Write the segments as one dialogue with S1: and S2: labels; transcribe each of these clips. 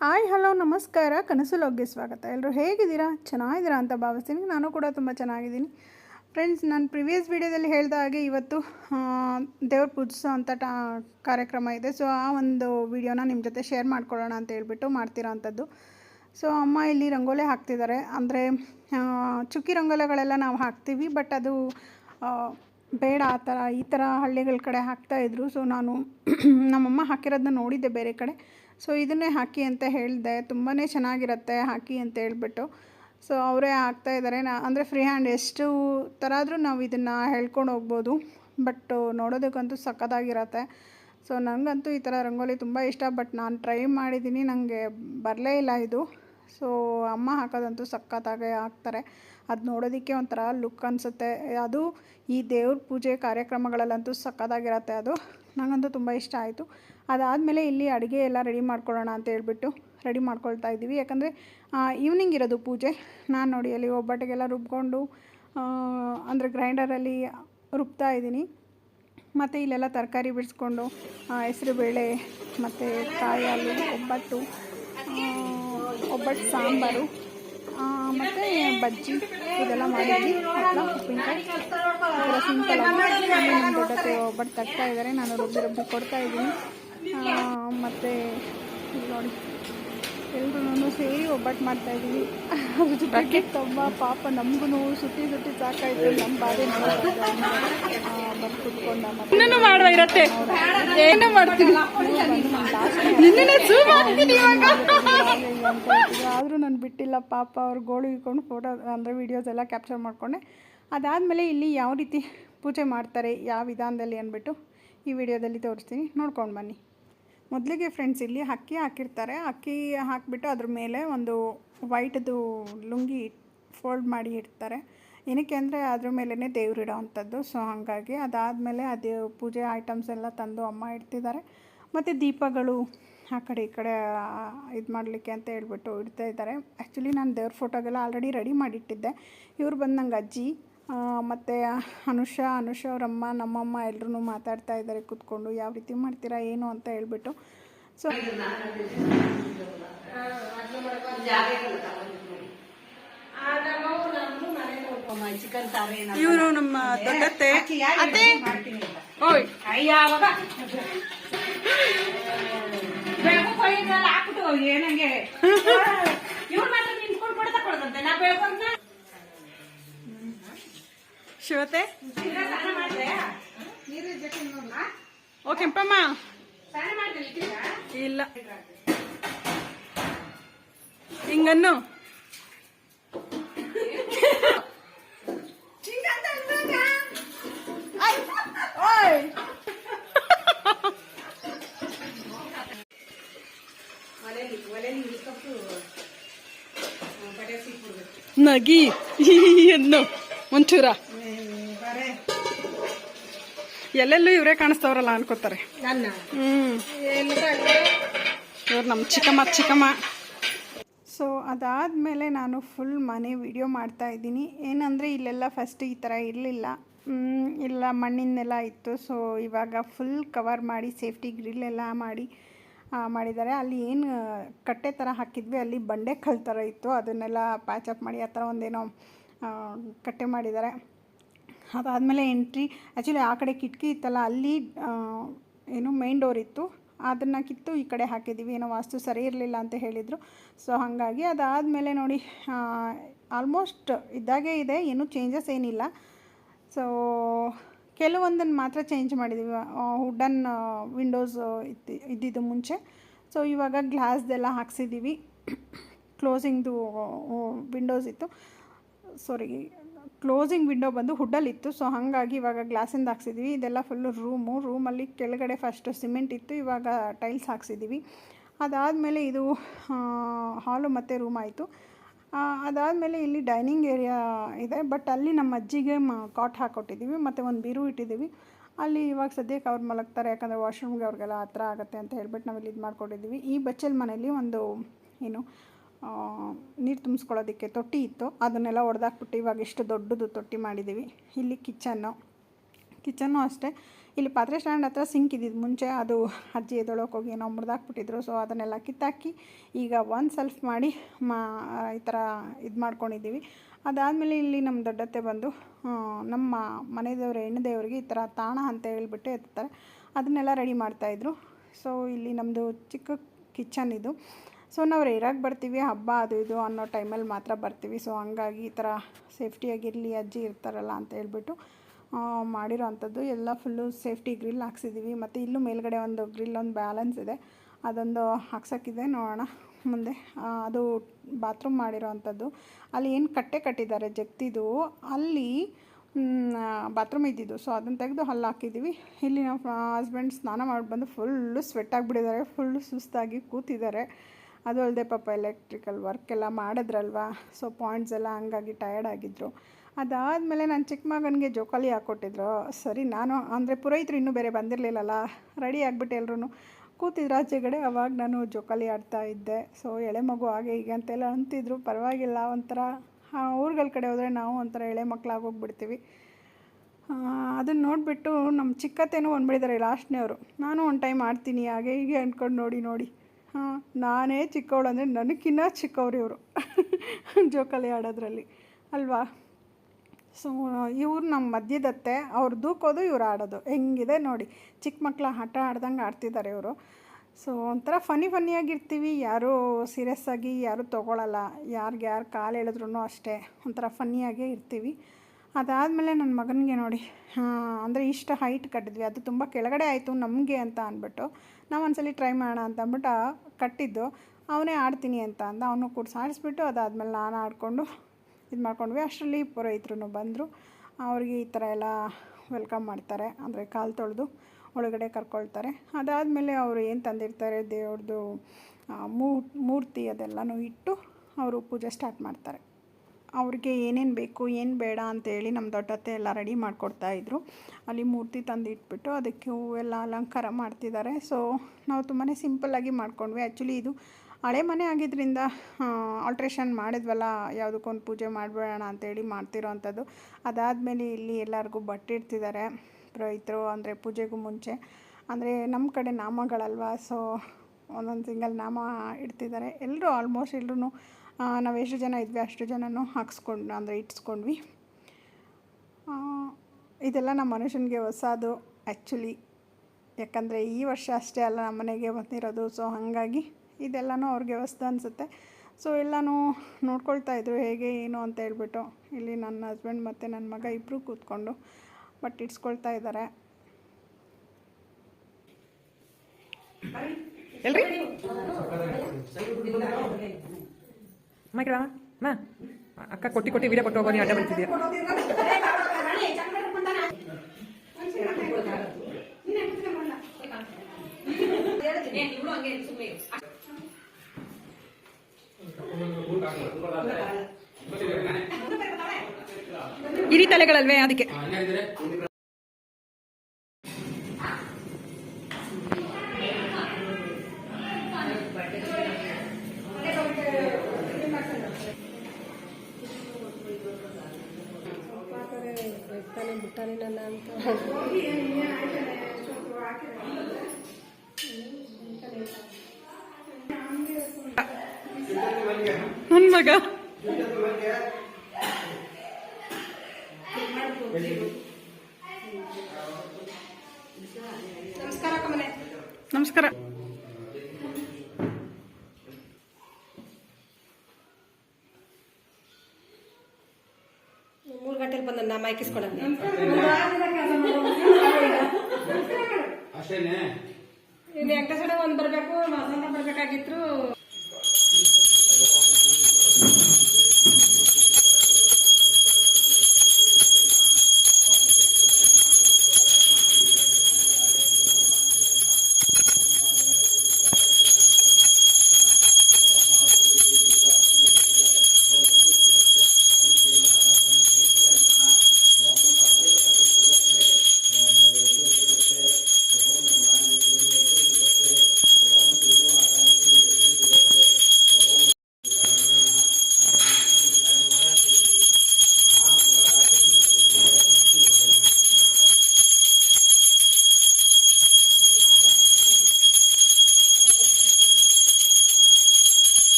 S1: Hi, hello, ನಮಸ್ಕಾರ. ಕನಸು ಲೋಗ್ಗೆ ಸ್ವಾಗತ. ಎಲ್ಲರೂ ಹೇಗಿದ್ದೀರಾ? ಚೆನ್ನಾಗಿದ್ದೀರಾ ಅಂತ ಭಾವಿಸ್ತೀನಿ. ನಾನು ಕೂಡ ತುಂಬ ಚೆನ್ನಾಗಿದ್ದೀನಿ. ಫ್ರೆಂಡ್ಸ್ ನಾನು ಪ್ರಿವಿಯಸ್ ವೀಡಿಯೋದಲ್ಲಿ ಹೇಳಿದ ಹಾಗೆ ಇವತ್ತು ದೇವ್ರ ಪೂಜಿಸೋ ಅಂಥ ಟಾ, ಕಾರ್ಯಕ್ರಮ ಇದೆ. ಸೊ ಆ ಒಂದು ವಿಡಿಯೋನ ನಿಮ್ಮ ಜೊತೆ ಶೇರ್ ಮಾಡ್ಕೊಳ್ಳೋಣ ಅಂತ ಹೇಳ್ಬಿಟ್ಟು ಮಾಡ್ತಿರೋ ಅಂಥದ್ದು. ಸೊ ಅಮ್ಮ ಇಲ್ಲಿ ರಂಗೋಲೆ ಹಾಕ್ತಿದ್ದಾರೆ. ಅಂದರೆ ಚುಕ್ಕಿ ರಂಗೋಲೆಗಳೆಲ್ಲ ನಾವು ಹಾಕ್ತೀವಿ ಬಟ್ ಅದು ಬೇಡ. ಆ ಥರ ಈ ಥರ ಹಳ್ಳಿಗಳ ಕಡೆ ಹಾಕ್ತಾಯಿದ್ರು ಸೊ ನಾನು ನಮ್ಮಮ್ಮ ಹಾಕಿರೋದನ್ನ ನೋಡಿದ್ದೆ ಬೇರೆ ಕಡೆ. ಸೊ ಇದನ್ನೇ ಹಾಕಿ ಅಂತ ಹೇಳಿದೆ. ತುಂಬಾ ಚೆನ್ನಾಗಿರುತ್ತೆ ಹಾಕಿ ಅಂತ ಹೇಳ್ಬಿಟ್ಟು. ಸೊ ಅವರೇ ಹಾಕ್ತಾ ಇದ್ದಾರೆ ನಾ, ಅಂದರೆ ಫ್ರೀ ಹ್ಯಾಂಡ್ ಎಷ್ಟು ಥರ ಆದರೂ ನಾವು ಇದನ್ನು ಹೇಳ್ಕೊಂಡು ಹೋಗ್ಬೋದು. ಬಟ್ ನೋಡೋದಕ್ಕಂತೂ ಸಖತ್ತಾಗಿರತ್ತೆ. ಸೊ ನನಗಂತೂ ಈ ಥರ ರಂಗೋಲಿ ತುಂಬ ಇಷ್ಟ. ಬಟ್ ನಾನು ಟ್ರೈ ಮಾಡಿದ್ದೀನಿ ನನಗೆ ಬರಲೇ ಇಲ್ಲ ಇದು. ಸೊ ಅಮ್ಮ ಹಾಕೋದಂತೂ ಸಖತ್ತಾಗೆ ಹಾಕ್ತಾರೆ. ಅದು ನೋಡೋದಕ್ಕೆ ಒಂಥರ ಲುಕ್ ಅನಿಸುತ್ತೆ. ಅದು ಈ ದೇವ್ರ ಪೂಜೆ ಕಾರ್ಯಕ್ರಮಗಳಲ್ಲಂತೂ ಸಖತ್ತಾಗಿರತ್ತೆ ಅದು. ನನಗಂತೂ ತುಂಬ ಇಷ್ಟ ಆಯಿತು. ಅದಾದಮೇಲೆ ಇಲ್ಲಿ ಅಡುಗೆ ಎಲ್ಲ ರೆಡಿ ಮಾಡ್ಕೊಳ್ಳೋಣ ಅಂತ ಹೇಳ್ಬಿಟ್ಟು ರೆಡಿ ಮಾಡ್ಕೊಳ್ತಾ ಇದ್ದೀವಿ. ಯಾಕಂದರೆ ಈವ್ನಿಂಗ್ ಇರೋದು ಪೂಜೆ. ನಾನು ನೋಡಿ ಅಲ್ಲಿ ಒಬ್ಬಟ್ಟಿಗೆಲ್ಲ ರುಬ್ಕೊಂಡು ಅಂದರೆ ಗ್ರೈಂಡರಲ್ಲಿ ರುಬ್ತಾ ಇದ್ದೀನಿ. ಮತ್ತು ಇಲ್ಲೆಲ್ಲ ತರಕಾರಿ ಬಿಡಿಸ್ಕೊಂಡು ಹೆಸರುಬೇಳೆ, ಮತ್ತು ಕಾಯಿ ಹಾಲು ಒಬ್ಬಟ್ಟು ಒಬ್ಬಟ್ಟು ಸಾಂಬಾರು ಮತ್ತು ಬಜ್ಜಿ ಇದೆಲ್ಲ ಮಾಡಿದ್ವಿ ಹಪ್ಪಳ ಉಪ್ಪಿನಕಾಯಿ. ಸಿಂಪಲ್ ಆಗಿ ಒಬ್ಬಟ್ಟು ತಗ್ತಾ ಇದ್ದಾರೆ. ನಾನು ರುಬ್ಬಿ ರುಬ್ಬಿ ಕೊಡ್ತಾ ಇದ್ದೀನಿ. ಮತ್ತು ನೋಡಿ. ಎಲ್ರೂ ಸೇರಿ ಒಬ್ಬಟ್ಟು ಮಾಡ್ತಾ ಇದೀವಿ. ಅದ್ರ ಜೊತೆಗೆ ತುಂಬ ಪಾಪ ನಮಗೂ ಸುತ್ತಿ ಸುತ್ತಿ ಸಾಕಾಯ್ತು ನಮ್ಮ ಬಾಧೆ ಬಂದು ಕುತ್ಕೊಂಡ
S2: ಇನ್ನೂ ಮಾಡುವ ಇರತ್ತೆ? ಏನು ಮಾಡ್ತೀನಿ.
S1: ಆದರೂ ನಾನು ಬಿಟ್ಟಿಲ್ಲ ಪಾಪ ಅವ್ರು ಗೋಳು ಇಟ್ಕೊಂಡು ಫೋಟೋ ಅಂದರೆ ವೀಡಿಯೋಸ್ ಎಲ್ಲ ಕ್ಯಾಪ್ಚರ್ ಮಾಡ್ಕೊಂಡೆ. ಅದಾದಮೇಲೆ ಇಲ್ಲಿ ಯಾವ ರೀತಿ ಪೂಜೆ ಮಾಡ್ತಾರೆ ಯಾವ ವಿಧಾನದಲ್ಲಿ ಅಂದ್ಬಿಟ್ಟು ಈ ವಿಡಿಯೋದಲ್ಲಿ ತೋರಿಸ್ತೀನಿ. ನೋಡ್ಕೊಂಡು ಬನ್ನಿ. ಮೊದಲಿಗೆ ಫ್ರೆಂಡ್ಸ್ ಇಲ್ಲಿ ಅಕ್ಕಿ ಹಾಕಿರ್ತಾರೆ. ಅಕ್ಕಿ ಹಾಕಿಬಿಟ್ಟು ಅದ್ರ ಮೇಲೆ ಒಂದು ವೈಟ್ದು ಲುಂಗಿ ಫೋಲ್ಡ್ ಮಾಡಿ ಇಡ್ತಾರೆ. ಏನಕ್ಕೆ ಅಂದರೆ ಅದ್ರ ಮೇಲೇ ದೇವ್ರು ಇಡೋ ಅಂಥದ್ದು ಸೊ ಹಾಗಾಗಿ ಅದಾದಮೇಲೆ ಅದು ಪೂಜೆ ಐಟಮ್ಸ್ ಎಲ್ಲ ತಂದು ಅಮ್ಮ ಇಡ್ತಿದ್ದಾರೆ. ಮತ್ತು ದೀಪಗಳು ಆ ಕಡೆ ಈ ಕಡೆ ಇದು ಮಾಡಲಿಕ್ಕೆ ಅಂತ ಹೇಳ್ಬಿಟ್ಟು ಇಡ್ತಾ ಇದ್ದಾರೆ. ಆ್ಯಕ್ಚುಲಿ ನಾನು ದೇವ್ರ ಫೋಟೋಗೆಲ್ಲ ಆಲ್ರೆಡಿ ರೆಡಿ ಮಾಡಿಟ್ಟಿದ್ದೆ. ಇವ್ರು ಬಂದು ನಂಗೆ ಅಜ್ಜಿ ಮತ್ತು ಅನುಷಾ ಅನುಷಾ ಅವರಮ್ಮ ನಮ್ಮಮ್ಮ ಎಲ್ಲರೂ ಮಾತಾಡ್ತಾ ಇದ್ದಾರೆ ಕೂತ್ಕೊಂಡು ಯಾವ ರೀತಿ ಮಾಡ್ತೀರಾ ಏನು ಅಂತ ಹೇಳ್ಬಿಟ್ಟು. ಸೊ
S2: ಇವರು ನಮ್ಮ ದೊಡ್ಡತ್ತೆ.
S3: ಏನಂಗೆ? ಇವ್ರು ಮಾತ್ರ ನಿಂತ್ಕೊಂಡು ಕೊಡ್ತಾ ಕೊಡ್ತಂತೆ ನಾ ಬೆಳ್ಕೊಂಡ
S2: ಶಿವತೆ? ಓ ಕೆಂಪಮ್ಮ ಇಲ್ಲ. ಹಿಂಗನ್ನು. ನಗಿ. ಅನ್ನು ಒಂಚೂರ. ಎಲ್ಲೆಲ್ಲೂ ಇವರೇ ಕಾಣಿಸ್ತವ್ರಲ್ಲ ಅನ್ಕೋತಾರೆ. ಹ್ಮ್. ಇವ್ರು ನಮ್ಮ ಚಿಕ್ಕಮ್ಮ ಚಿಕ್ಕಮ್ಮ.
S1: ಸೊ ಅದಾದಮೇಲೆ ನಾನು ಫುಲ್ ಮನೆ ವಿಡಿಯೋ ಮಾಡ್ತಾ ಇದ್ದೀನಿ. ಏನಂದರೆ ಇಲ್ಲೆಲ್ಲ ಫಸ್ಟ್ ಈ ಥರ ಇರಲಿಲ್ಲ. ಇಲ್ಲ ಮಣ್ಣಿನೆಲ್ಲ ಇತ್ತು. ಸೊ ಇವಾಗ ಫುಲ್ ಕವರ್ ಮಾಡಿ ಸೇಫ್ಟಿ ಗ್ರಿಲ್ ಎಲ್ಲ ಮಾಡಿ ಮಾಡಿದ್ದಾರೆ. ಅಲ್ಲಿ ಏನು ಕಟ್ಟೆ ಥರ ಹಾಕಿದ್ವಿ. ಅಲ್ಲಿ ಬಂಡೆ ಕಲ್ ಥರ ಇತ್ತು. ಅದನ್ನೆಲ್ಲ ಪ್ಯಾಚಪ್ ಮಾಡಿ ಆ ಥರ ಒಂದೇನೋ ಕಟ್ಟೆ ಮಾಡಿದ್ದಾರೆ. ಅದಾದಮೇಲೆ ಎಂಟ್ರಿ ಆ್ಯಕ್ಚುಲಿ ಆ ಕಡೆ ಕಿಟಕಿ ಇತ್ತಲ್ಲ, ಅಲ್ಲಿ ಏನು ಮೈನ್ ಡೋರ್ ಇತ್ತು. ಅದನ್ನು ಕಿತ್ತು ಈ ಕಡೆ ಹಾಕಿದ್ದೀವಿ ಏನೋ ವಾಸ್ತು ಸರಿ ಇರಲಿಲ್ಲ ಅಂತ ಹೇಳಿದರು. ಸೊ ಹಾಗಾಗಿ ಅದಾದಮೇಲೆ ನೋಡಿ ಆಲ್ಮೋಸ್ಟ್ ಇದ್ದಾಗೆ ಇದೆ. ಏನೂ ಚೇಂಜಸ್ ಏನಿಲ್ಲ. ಸೊ ಕೆಲವೊಂದನ್ನು ಮಾತ್ರ ಚೇಂಜ್ ಮಾಡಿದ್ದೀವಿ ವುಡನ್ ವಿಂಡೋಸ್ ಇತ್ತು, ಇದ್ದಿದ್ದು ಮುಂಚೆ. ಸೊ ಇವಾಗ ಗ್ಲಾಸ್ದೆಲ್ಲ ಹಾಕ್ಸಿದ್ದೀವಿ ಕ್ಲೋಸಿಂಗ್ದು ವಿಂಡೋಸ್ ಇತ್ತು. ಸಾರಿ ಕ್ಲೋಸಿಂಗ್ ವಿಂಡೋ ಬಂದು ಹುಡ್ಡಲ್ಲಿತ್ತು ಸೊ ಹಾಗಾಗಿ ಇವಾಗ ಗ್ಲಾಸಿಂದ ಹಾಕ್ಸಿದ್ದೀವಿ ಇದೆಲ್ಲ ಫುಲ್ಲು ರೂಮು ರೂಮಲ್ಲಿ ಕೆಳಗಡೆ ಫಸ್ಟು ಸಿಮೆಂಟ್ ಇತ್ತು, ಇವಾಗ ಟೈಲ್ಸ್ ಹಾಕ್ಸಿದ್ದೀವಿ ಅದಾದಮೇಲೆ ಇದು ಹಾಲು ಮತ್ತು ರೂಮ್ ಆಯಿತು. ಅದಾದಮೇಲೆ ಇಲ್ಲಿ ಡೈನಿಂಗ್ ಏರಿಯಾ ಇದೆ. ಬಟ್ ಅಲ್ಲಿ ನಮ್ಮ ಅಜ್ಜಿಗೆ ಮ ಕಾಟ್ ಹಾಕ್ಕೊಟ್ಟಿದ್ದೀವಿ ಮತ್ತು ಒಂದು ಬೀರು ಇಟ್ಟಿದ್ದೀವಿ ಅಲ್ಲಿ ಇವಾಗ ಸದ್ಯಕ್ಕೆ ಅವ್ರು ಮಲಗ್ತಾರೆ. ಯಾಕಂದರೆ ವಾಶ್ರೂಮ್ಗೆ ಅವ್ರಿಗೆಲ್ಲ ಹತ್ರ ಆಗುತ್ತೆ ಅಂತ ಹೇಳ್ಬಿಟ್ಟು ನಾವಿಲ್ಲಿ ಇದು ಮಾಡ್ಕೊಂಡಿದ್ದೀವಿ ಈ ಬಚ್ಚಲ್ ಮನೆಯಲ್ಲಿ ಒಂದು, ಏನು ನೀರು ತುಂಬಿಸ್ಕೊಳ್ಳೋದಕ್ಕೆ ತೊಟ್ಟಿ ಇತ್ತು. ಅದನ್ನೆಲ್ಲ ಒಡೆದಾಕ್ಬಿಟ್ಟು ಇವಾಗ ಇಷ್ಟು ದೊಡ್ಡದು ತೊಟ್ಟಿ ಮಾಡಿದ್ದೀವಿ. ಇಲ್ಲಿ ಕಿಚನ್ನು. ಕಿಚನ್ನು ಅಷ್ಟೇ. ಇಲ್ಲಿ ಪಾತ್ರೆ ಸ್ಟ್ಯಾಂಡ್ ಹತ್ರ ಸಿಂಕ್ ಇದ್ದಿದ್ದು ಮುಂಚೆ ಅದು ಅಜ್ಜಿ ಹೋಗಿ ಏನೋ ಮುರಿದಾಕ್ಬಿಟ್ಟಿದ್ರು. ಸೊ ಅದನ್ನೆಲ್ಲ ಕಿತ್ತಾಕಿ ಈಗ ಒಂದು ಸೆಲ್ಫ್ ಮಾಡಿ ಮಾ, ಈ ಥರ ಇದು ಮಾಡ್ಕೊಂಡಿದ್ದೀವಿ. ಅದಾದಮೇಲೆ ಇಲ್ಲಿ ನಮ್ಮ ದೊಡ್ಡತ್ತೆ ಬಂದು ನಮ್ಮ ಮನೆ ದೇವರು ಹೆಣ್ಣು ದೇವರಿಗೆ ಈ ಥರ ತಾಣ ಅಂತ ಹೇಳ್ಬಿಟ್ಟು ಎತ್ತಾರೆ. ಅದನ್ನೆಲ್ಲ ರೆಡಿ ಮಾಡ್ತಾಯಿದ್ರು ಸೊ ಇಲ್ಲಿ ನಮ್ಮದು ಚಿಕ್ಕ ಕಿಚನ್ ಇದು. ಸೊ ನಾವು ರೇರಾಗಿ ಬರ್ತೀವಿ, ಹಬ್ಬ ಅದು ಇದು ಅನ್ನೋ ಟೈಮಲ್ಲಿ ಮಾತ್ರ ಬರ್ತೀವಿ. ಸೊ ಹಂಗಾಗಿ ಈ ಥರ ಸೇಫ್ಟಿಯಾಗಿರಲಿ ಅಜ್ಜಿ ಇರ್ತಾರಲ್ಲ ಅಂತ ಹೇಳ್ಬಿಟ್ಟು ಮಾಡಿರೋ ಅಂಥದ್ದು ಎಲ್ಲ ಫುಲ್ಲು ಸೇಫ್ಟಿ ಗ್ರಿಲ್ ಹಾಕ್ಸಿದ್ದೀವಿ ಮತ್ತು ಇಲ್ಲೂ ಮೇಲ್ಗಡೆ ಒಂದು ಗ್ರಿಲ್ ಒಂದು ಬ್ಯಾಲೆನ್ಸ್ ಇದೆ. ಅದೊಂದು ಹಾಕ್ಸೋಕ್ಕಿದೆ ನೋಡೋಣ ಮುಂದೆ. ಅದು ಬಾತ್ರೂಮ್ ಮಾಡಿರೋ ಅಂಥದ್ದು ಅಲ್ಲಿ ಏನು ಕಟ್ಟೆ ಕಟ್ಟಿದ್ದಾರೆ ಜಗ್ತಿದು, ಅಲ್ಲಿ ಬಾತ್ರೂಮ್ ಇದ್ದಿದ್ದು. ಸೊ ಅದನ್ನು ತೆಗೆದು ಹಲ್ಲು ಹಾಕಿದ್ದೀವಿ ಇಲ್ಲಿ ನಮ್ಮ ಹಸ್ಬೆಂಡ್ ಸ್ನಾನ ಮಾಡಿ ಬಂದು ಫುಲ್ಲು ಸ್ವೆಟ್ ಆಗಿಬಿಟ್ಟಿದ್ದಾರೆ. ಫುಲ್ಲು ಸುಸ್ತಾಗಿ ಕೂತಿದ್ದಾರೆ. ಅದು ಅಲ್ಲದೆ ಪಾಪ ಎಲೆಕ್ಟ್ರಿಕಲ್ ವರ್ಕ್ ಎಲ್ಲ ಮಾಡಿದ್ರಲ್ವಾ? ಸೊ ಪಾಯಿಂಟ್ಸ್ ಎಲ್ಲ ಹಂಗಾಗಿ ಟಯರ್ಡ್ ಆಗಿದ್ದರು ಅದಾದಮೇಲೆ ನಾನು ಚಿಕ್ಕ ಮಗನಿಗೆ ಜೋಕಾಲಿ ಹಾಕ್ಕೊಟ್ಟಿದ್ರು ಸರಿ, ನಾನು ಅಂದರೆ ಪುರೋಹಿತರು ಇನ್ನೂ ಬೇರೆ ಬಂದಿರಲಿಲ್ಲಲ್ಲ ರೆಡಿ ಆಗಿಬಿಟ್ಟು ಎಲ್ಲರೂ ಕೂತಿದ್ರು. ಆಚೆಗಡೆ ಅವಾಗ ನಾನು ಜೋಕಾಲಿ ಆಡ್ತಾ ಇದ್ದೆ. ಸೊ ಎಳೆ ಮಗು ಹಾಗೆ ಹೀಗೆ ಅಂತೆಲ್ಲ ಅಂತಿದ್ರು. ಪರವಾಗಿಲ್ಲ, ಒಂಥರ ಊರುಗಳ ಕಡೆ ಹೋದರೆ ನಾವು ಒಂಥರ ಎಳೆ ಮಕ್ಕಳಾಗೋಗ್ಬಿಡ್ತೀವಿ ಅದನ್ನು ನೋಡಿಬಿಟ್ಟು ನಮ್ಮ ಚಿಕ್ಕತ್ತೇನೋ ಲಾಸ್ಟ್ನೇ ಅವರು. ನಾನು ಒಂದು ಟೈಮ್ ಆಡ್ತೀನಿ, ಹಾಗೆ ಹೀಗೆ ಅಂದ್ಕೊಂಡು ನೋಡಿ ನೋಡಿ. ನಾನೇ ಚಿಕ್ಕವಳು ಅಂದರೆ ನನಗಿನ್ನ ಚಿಕ್ಕವ್ರು ಇವರು. ಜೋಕಾಲಿ ಆಡೋದ್ರಲ್ಲಿ. ಅಲ್ವಾ? ಸೊ ಇವ್ರು ನಮ್ಮ ಮಧ್ಯದತ್ತೆ, ಅವ್ರು ದೂಕೋದು ಇವ್ರು ಆಡೋದು. ಹೆಂಗಿದೆ ನೋಡಿ ಚಿಕ್ಕ ಮಕ್ಕಳ ಆಟ ಆಡ್ದಂಗೆ ಆಡ್ತಿದ್ದಾರೆ ಇವರು. ಸೊ ಒಂಥರ ಫನಿ ಫನ್ನಿಯಾಗಿರ್ತೀವಿ ಯಾರೂ ಸೀರಿಯಸ್ ಆಗಿ ಯಾರೂ ತೊಗೊಳಲ್ಲ. ಯಾರಿಗೆ ಯಾರು ಕಾಲು ಎಳೆದ್ರೂ ಅಷ್ಟೇ. ಒಂಥರ ಫನ್ನಿಯಾಗೇ ಇರ್ತೀವಿ. ಅದಾದಮೇಲೆ ನನ್ನ ಮಗನಿಗೆ ನೋಡಿ ಅಂದರೆ ಇಷ್ಟು ಹೈಟ್ ಕಟ್ಟಿದ್ವಿ. ಅದು ತುಂಬ ಕೆಳಗಡೆ ಆಯಿತು ನಮಗೆ ಅಂತ ಅಂದ್ಬಿಟ್ಟು ನಾವು ಒಂದ್ಸಲಿ ಟ್ರೈ ಮಾಡೋಣ ಅಂತ ಅಂದ್ಬಿಟ್ಟು ಕಟ್ಟಿದ್ದು. ಅವನೇ ಆಡ್ತೀನಿ ಅಂತ ಅಂದ. ಅವನು ಕೂಡ ಸಾಡಿಸ್ಬಿಟ್ಟು ಅದಾದಮೇಲೆ ನಾನು ಆಡಿಕೊಂಡು ಇದು ಮಾಡ್ಕೊಂಡ್ವಿ. ಅಷ್ಟರಲ್ಲಿ ಪುರೋಹಿತರು ಬಂದರು. ಅವ್ರಿಗೆ ಈ ಥರ ಎಲ್ಲ ವೆಲ್ಕಮ್ ಮಾಡ್ತಾರೆ. ಅಂದರೆ ಕಾಲು ತೊಳೆದು ಒಳಗಡೆ ಕರ್ಕೊಳ್ತಾರೆ. ಅದಾದಮೇಲೆ ಅವರು ಏನು ತಂದಿರ್ತಾರೆ? ದೇವ್ರದ್ದು ಮೂರ್ತಿ ಅದೆಲ್ಲನೂ ಇಟ್ಟು ಅವರು ಪೂಜೆ ಸ್ಟಾರ್ಟ್ ಮಾಡ್ತಾರೆ. ಅವ್ರಿಗೆ ಏನೇನು ಬೇಕು, ಏನು ಬೇಡ ಅಂತೇಳಿ ನಮ್ಮ ದೊಡ್ಡತ್ತೆ ಎಲ್ಲ ರೆಡಿ ಮಾಡಿಕೊಡ್ತಾಯಿದ್ರು ಅಲ್ಲಿ ಮೂರ್ತಿ ತಂದು ಇಟ್ಬಿಟ್ಟು ಅದಕ್ಕೆ ಹೂವೆಲ್ಲ ಅಲಂಕಾರ ಮಾಡ್ತಿದ್ದಾರೆ ಸೊ ನಾವು ತುಂಬಾ ಸಿಂಪಲ್ಲಾಗಿ ಮಾಡ್ಕೊಂಡ್ವಿ. ಆ್ಯಕ್ಚುಲಿ ಇದು ಹಳೆ ಮನೆ ಆಗಿದ್ದರಿಂದ ಆಲ್ಟ್ರೇಷನ್ ಮಾಡಿದ್ವಲ್ಲ, ಯಾವುದಕ್ಕೊಂದು ಪೂಜೆ ಮಾಡಿಬಿಡೋಣ ಅಂತೇಳಿ ಮಾಡ್ತಿರೋ ಅಂಥದ್ದು ಅದಾದಮೇಲೆ ಇಲ್ಲಿ ಎಲ್ಲರಿಗೂ ಬಟ್ಟೆ ರೈತರು, ಅಂದರೆ ಪೂಜೆಗೂ ಮುಂಚೆ. ಅಂದರೆ ನಮ್ಮ ಕಡೆ ನಾಮಗಳಲ್ವಾ ಸೊ ಒಂದೊಂದು ಸಿಂಗಲ್ ನಾಮ ಇಡ್ತಿದ್ದಾರೆ ಎಲ್ಲರೂ ಆಲ್ಮೋಸ್ಟ್ ಎಲ್ಲರೂ ನಾವು ಎಷ್ಟು ಜನ ಇದ್ವಿ, ಅಷ್ಟು ಜನನೂ ಹಾಕ್ಸ್ಕೊಂಡು, ಅಂದರೆ ಇಟ್ಸ್ಕೊಂಡ್ವಿ. ಇದೆಲ್ಲ ನಮ್ಮ ಮನುಷ್ಯನಿಗೆ ಹೊಸದು ಆ್ಯಕ್ಚುಲಿ ಯಾಕಂದರೆ ಈ ವರ್ಷ ಅಷ್ಟೇ ಅಲ್ಲ ನಮ್ಮ ಮನೆಗೆ ಬಂದಿರೋದು. ಸೊ ಹಾಗಾಗಿ ಇದೆಲ್ಲನೂ ಅವ್ರಿಗೆ ವ್ಯವಸ್ಥೆ ಅನಿಸುತ್ತೆ. ಸೊ ಎಲ್ಲನೂ ನೋಡ್ಕೊಳ್ತಾ ಇದ್ರು, ಹೇಗೆ, ಏನು ಅಂತ ಹೇಳ್ಬಿಟ್ಟು. ಇಲ್ಲಿ ನನ್ನ ಹಸ್ಬೆಂಡ್ ಮತ್ತು ನನ್ನ ಮಗ ಇಬ್ಬರು ಕೂತ್ಕೊಂಡು ಬಟ್ ಇಟ್ಸ್ಕೊಳ್ತಾ ಇದ್ದಾರೆ
S2: ಎಲ್ರಿ ಅಮ್ಮ ಈ ಅಮ್ಮ ಅಕ್ಕ ಕೊಟ್ಟಿ ಕೊಟ್ಟಿ ವಿಡಿಯೋ ಕೊಟ್ಟು ಹೋಗೋ ನೀ ಅಡ್ಡ ಬರ್ತಿದ್ಯಾ ಇರಿ. ತಲೆಗಳಲ್ವೇ ಅದಕ್ಕೆ. ನನ್ನ ಮಗ ನಮಸ್ಕಾರ
S4: ಬಂದ ನಾ ಮೈಕಿಸ್ಕೊಳಕ್ಕೆ
S5: ಅಷ್ಟೇನೆ.
S4: ಇನ್ನು ವೆಂಕಟೇಶ್ವರ ಒಂದ್ ಬರ್ಬೇಕು ಮಸಾಲ ಬರ್ಬೇಕಾಗಿತ್ತು.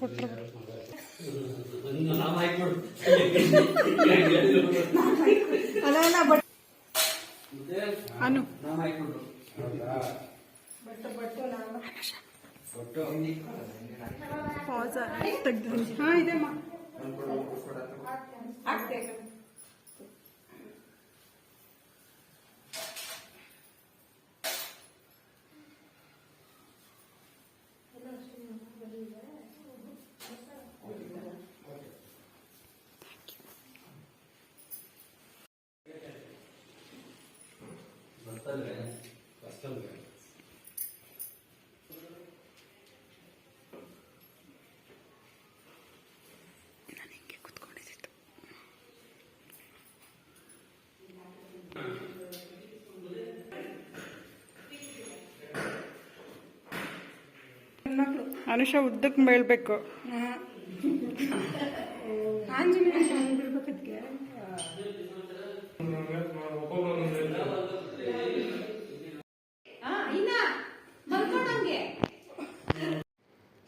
S1: ಕೊಟ್ಟರು ಅಲ್ಲ ಬಟ್ ಅನು ತೆಗ್ದು. ಹಾಂ ಇದೆಮ್ಮ ಅನುಷ ಉದ್ದಕ್ಕೆ ಮೇಳ್ಬೇಕು.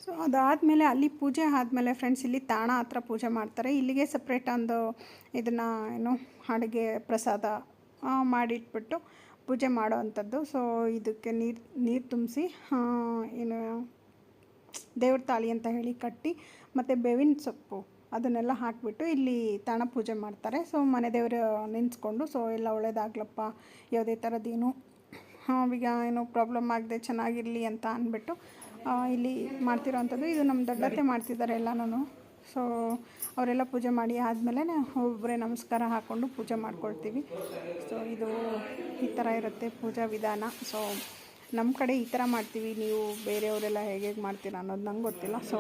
S1: ಸೊ ಅದಾದಮೇಲೆ ಅಲ್ಲಿ ಪೂಜೆ ಆದಮೇಲೆ ಫ್ರೆಂಡ್ಸ್ ಇಲ್ಲಿ ತಾಣ ಹತ್ರ ಪೂಜೆ ಮಾಡ್ತಾರೆ. ಇಲ್ಲಿಗೆ ಸಪ್ರೇಟ್ ಒಂದು ಇದನ್ನು, ಏನು ಅಡುಗೆ ಪ್ರಸಾದ ಮಾಡಿಟ್ಬಿಟ್ಟು ಪೂಜೆ ಮಾಡೋ ಅಂಥದ್ದು ಸೊ ಇದಕ್ಕೆ ನೀರು ನೀರು ತುಂಬಿಸಿ ಏನು, ದೇವ್ರ ತಾಳಿ ಅಂತ ಹೇಳಿ ಕಟ್ಟಿ, ಮತ್ತು ಬೇವಿನ ಸೊಪ್ಪು ಅದನ್ನೆಲ್ಲ ಹಾಕಿಬಿಟ್ಟು ಇಲ್ಲಿ ತಾಣ ಪೂಜೆ ಮಾಡ್ತಾರೆ. ಸೊ ಮನೆ ದೇವರು ನೆನೆಸ್ಕೊಂಡು ಸೊ ಎಲ್ಲ ಒಳ್ಳೇದಾಗ್ಲಪ್ಪ, ಯಾವುದೇ ಥರದ್ದೇನು ಈಗ ಏನು ಪ್ರಾಬ್ಲಮ್ ಆಗದೆ ಚೆನ್ನಾಗಿರಲಿ ಅಂತ ಅಂದ್ಬಿಟ್ಟು ಇಲ್ಲಿ ಮಾಡ್ತಿರೋ ಅಂಥದ್ದು ಇದು ನಮ್ಮ ದೊಡ್ಡತೆ ಮಾಡ್ತಿದ್ದಾರೆ ಎಲ್ಲನೂ ಸೊ ಅವರೆಲ್ಲ ಪೂಜೆ ಮಾಡಿ ಆದಮೇಲೆ ಒಬ್ಬರೇ ನಮಸ್ಕಾರ ಹಾಕ್ಕೊಂಡು ಪೂಜೆ ಮಾಡ್ಕೊಳ್ತೀವಿ. ಸೊ ಇದು ಈ ಥರ ಇರುತ್ತೆ ಪೂಜಾ ವಿಧಾನ. ಸೊ ನಮ್ಮ ಕಡೆ ಈ ಥರ ಮಾಡ್ತೀವಿ. ನೀವು ಬೇರೆಯವರೆಲ್ಲ ಹೇಗೆ ಹೇಗೆ ಮಾಡ್ತೀರಾ ಅನ್ನೋದು ನಂಗೆ ಗೊತ್ತಿಲ್ಲ. ಸೊ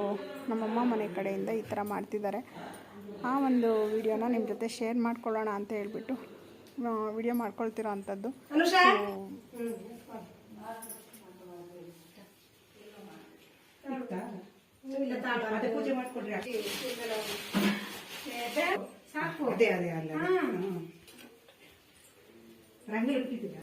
S1: ನಮ್ಮಮ್ಮ ಮನೆ ಕಡೆಯಿಂದ ಈ ಥರ ಮಾಡ್ತಿದ್ದಾರೆ. ಆ ಒಂದು ವಿಡಿಯೋನ ನಿಮ್ಮ ಜೊತೆ ಶೇರ್ ಮಾಡ್ಕೊಳ್ಳೋಣ ಅಂತ ಹೇಳ್ಬಿಟ್ಟು ವಿಡಿಯೋ ಮಾಡ್ಕೊಳ್ತಿರೋ ಅಂಥದ್ದು
S3: ಪೂಜೆ ಮಾಡ್ಕೊಡ್ರಿ ಸಾಕು.
S2: ಅದೇ ಅದೇ ಅಲ್ಲ
S3: ರಂಗೋಲಿ ಇಟ್ಟಿದ್ದೀರಾ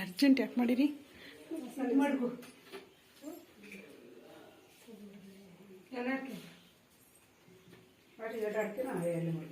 S1: ಅರ್ಜೆಂಟ್ ಯಾಕೆ ಮಾಡಿರಿ?
S3: ಸರಿ ಮಾಡ್ಕೊ.
S2: ಏನಕ್ಕೆ ಪಾಟಿ ಮಾಡಿ ಎಲ್ಲ ಮಾಡ್ಬೇಕು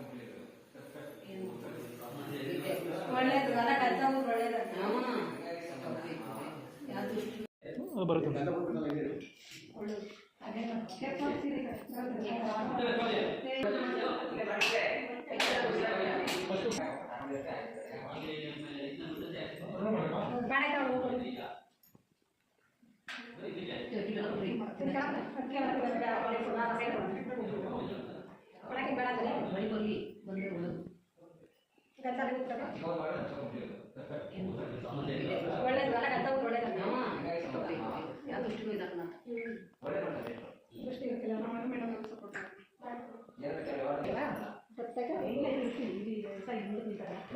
S2: ಒಳ್ಳೇದು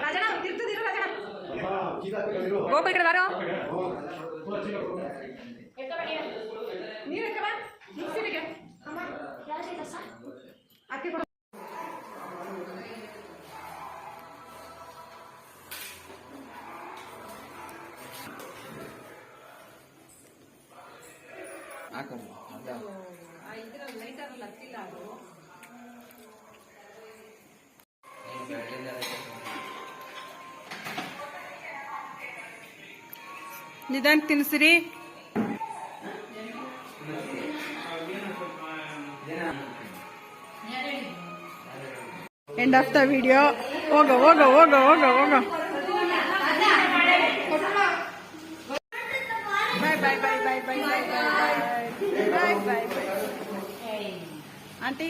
S2: ರಾಜಣ ತಿರ್ತಿದಿರು ರಾಜಣ ಗೋಪ ಈ ಕಡೆ ಬಾರೋ ನೀರು ಎಕ್ಕ ಬಾ ಅಕ್ಕಿ
S1: ನಿಧಾನ ತಿನ್ಸ್ರಿ ಎಂಡ್ ಆಫ್ ದ ವಿಡಿಯೋ ಹೋಗ ಹೋಗ ಹೋಗ ಹೋಗ ಹೋಗ ಆಂಟಿ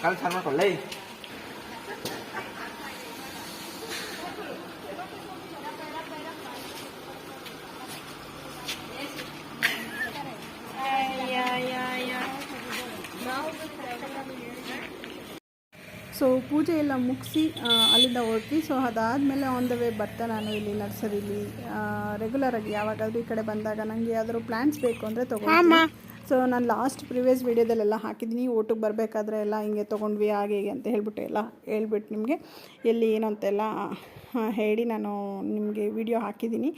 S5: ಕಾಲ್ ಸಾರ್ ಮಾಡ್ಕೊಳ್ಳಿ
S1: ಸೊ ಪೂಜೆ ಎಲ್ಲ ಮುಗಿಸಿ ಅಲ್ಲಿಂದ ಹೊರಟ್ವಿ ಸೊ ಅದಾದಮೇಲೆ ಆನ್ ದ ವೇ ಬರ್ತಾ ನಾನು ಇಲ್ಲಿ ನರ್ಸರಿಲಿ. ರೆಗ್ಯುಲರಾಗಿ ಯಾವಾಗಾದ್ರೂ ಈ ಕಡೆ ಬಂದಾಗ ನನಗೆ ಯಾವ್ದಾದ್ರು ಪ್ಲ್ಯಾಂಟ್ಸ್ ಬೇಕು ಅಂದರೆ ತೊಗೊಂಡು ಸೊ ನಾನು ಲಾಸ್ಟ್ ಪ್ರಿವಿಯಸ್ ವೀಡಿಯೋದಲ್ಲೆಲ್ಲ ಹಾಕಿದ್ದೀನಿ. ಊಟಕ್ಕೆ ಬರಬೇಕಾದ್ರೆ ಎಲ್ಲ ಹಿಂಗೆ ತೊಗೊಂಡ್ವಿ ಹಾಗೆ ಹೀಗೆ ಅಂತ ಹೇಳ್ಬಿಟ್ಟು ಎಲ್ಲ ಹೇಳ್ಬಿಟ್ಟು ನಿಮಗೆ ಎಲ್ಲಿ ಏನು ಅಂತೆಲ್ಲ ಹೇಳಿ ನಾನು ನಿಮಗೆ ವಿಡಿಯೋ ಹಾಕಿದ್ದೀನಿ.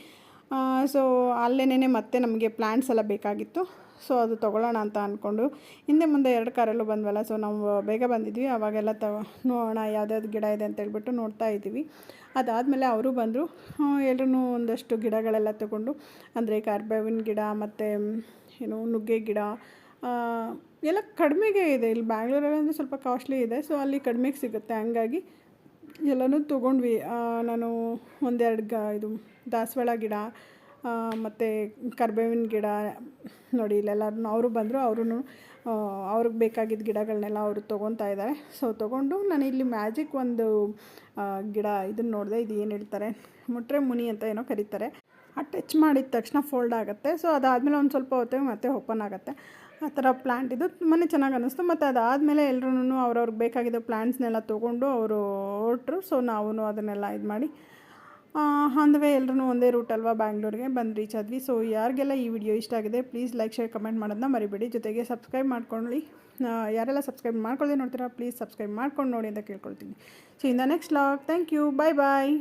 S1: ಸೊ ಅಲ್ಲೇನೇ ಮತ್ತೆ ನಮಗೆ ಪ್ಲ್ಯಾಂಟ್ಸ್ ಎಲ್ಲ ಬೇಕಾಗಿತ್ತು. ಸೊ ಅದು ತೊಗೊಳ್ಳೋಣ ಅಂತ ಅಂದ್ಕೊಂಡು ಹಿಂದೆ ಮುಂದೆ ಎರಡು ಕಾರಲ್ಲೂ ಬಂದ್ವಲ್ಲ, ಸೊ ನಾವು ಬೇಗ ಬಂದಿದ್ವಿ. ಅವಾಗೆಲ್ಲ ತ ನೋಡೋಣ ಯಾವುದ್ಯಾವ್ದು ಗಿಡ ಇದೆ ಅಂತ ಹೇಳ್ಬಿಟ್ಟು ನೋಡ್ತಾ ಇದ್ದೀವಿ. ಅದಾದಮೇಲೆ ಅವರು ಬಂದರು. ಎಲ್ಲರೂ ಒಂದಷ್ಟು ಗಿಡಗಳೆಲ್ಲ ತಗೊಂಡು, ಅಂದರೆ ಕರ್ಬೇವಿನ ಗಿಡ ಮತ್ತು, ಏನು, ನುಗ್ಗೆ ಗಿಡ ಎಲ್ಲ ಕಡಿಮೆಗೆ ಇದೆ. ಇಲ್ಲಿ ಬ್ಯಾಂಗ್ಳೂರಲ್ಲಿ ಅಂದರೆ ಸ್ವಲ್ಪ ಕಾಸ್ಟ್ಲಿ ಇದೆ, ಸೊ ಅಲ್ಲಿ ಕಡಿಮೆಗೆ ಸಿಗುತ್ತೆ. ಹಂಗಾಗಿ ಎಲ್ಲನೂ ತೊಗೊಂಡ್ವಿ. ನಾನು ಒಂದೆರಡು ಗ, ಇದು ದಾಸವಾಳ ಗಿಡ ಮತ್ತು ಕರ್ಬೇವಿನ ಗಿಡ, ನೋಡಿ ಇಲ್ಲೆಲ್ಲರೂ ಅವರು ಬಂದರು ಅವ್ರೂ ಅವ್ರಿಗೆ ಬೇಕಾಗಿದ್ದ ಗಿಡಗಳನ್ನೆಲ್ಲ ಅವರು ತೊಗೊತಾ ಇದ್ದಾರೆ. ಸೊ ತೊಗೊಂಡು ನಾನು ಇಲ್ಲಿ ಮ್ಯಾಜಿಕ್ ಒಂದು ಗಿಡ ಇದನ್ನು ನೋಡಿದೆ, ಇದು ಏನು ಹೇಳ್ತಾರೆ, ಮುಟ್ರೆ ಮುನಿ ಅಂತ ಏನೋ ಕರೀತಾರೆ. ಆ ಟಚ್ ಮಾಡಿದ ತಕ್ಷಣ ಫೋಲ್ಡ್ ಆಗುತ್ತೆ. ಸೊ ಅದಾದಮೇಲೆ ಒಂದು ಸ್ವಲ್ಪ ಹೊತ್ತಿಗೆ ಮತ್ತೆ ಓಪನ್ ಆಗುತ್ತೆ. ಆ ಥರ ಪ್ಲ್ಯಾಂಟ್ ಇದು ತುಂಬಾ ಚೆನ್ನಾಗಿ ಅನ್ನಿಸ್ತು. ಮತ್ತು ಅದಾದಮೇಲೆ ಎಲ್ಲರೂ ಅವ್ರವ್ರಿಗೆ ಬೇಕಾಗಿದ್ದ ಪ್ಲ್ಯಾಂಟ್ಸ್ನೆಲ್ಲ ತೊಗೊಂಡು ಅವರು ಹೊರಟ್ರು. ಸೊ ನಾವು ಅದನ್ನೆಲ್ಲ ಇದು ಮಾಡಿ ಆನ್ ದ ವೇ ಎಲ್ಲರೂ ಒಂದೇ ರೂಟ್ ಅಲ್ವಾ ಬ್ಯಾಂಗ್ಳೂರಿಗೆ ಬಂದು ರೀಚ್ ಆದ್ವಿ. ಸೊ ಯಾರಿಗೆಲ್ಲ ಈ ವಿಡಿಯೋ ಇಷ್ಟ ಆಗಿದೆ ಪ್ಲೀಸ್ ಲೈಕ್ ಶೇರ್ ಕಮೆಂಟ್ ಮಾಡೋದನ್ನ ಮರಿಬೇಡಿ. ಜೊತೆಗೆ ಸಬ್ಸ್ಕ್ರೈಬ್ ಮಾಡ್ಕೊಳ್ಳಿ. ಯಾರೆಲ್ಲ ಸಬ್ಸ್ಕ್ರೈಬ್ ಮಾಡ್ಕೊಳ್ಳದೆ ನೋಡ್ತೀರಾ ಪ್ಲೀಸ್ ಸಬ್ಸ್ಕ್ರೈಬ್ ಮಾಡ್ಕೊಂಡು ನೋಡಿ ಅಂತ ಕೇಳ್ಕೊಳ್ತೀನಿ. ಸೊ ಇಂದ next log thank you bye bye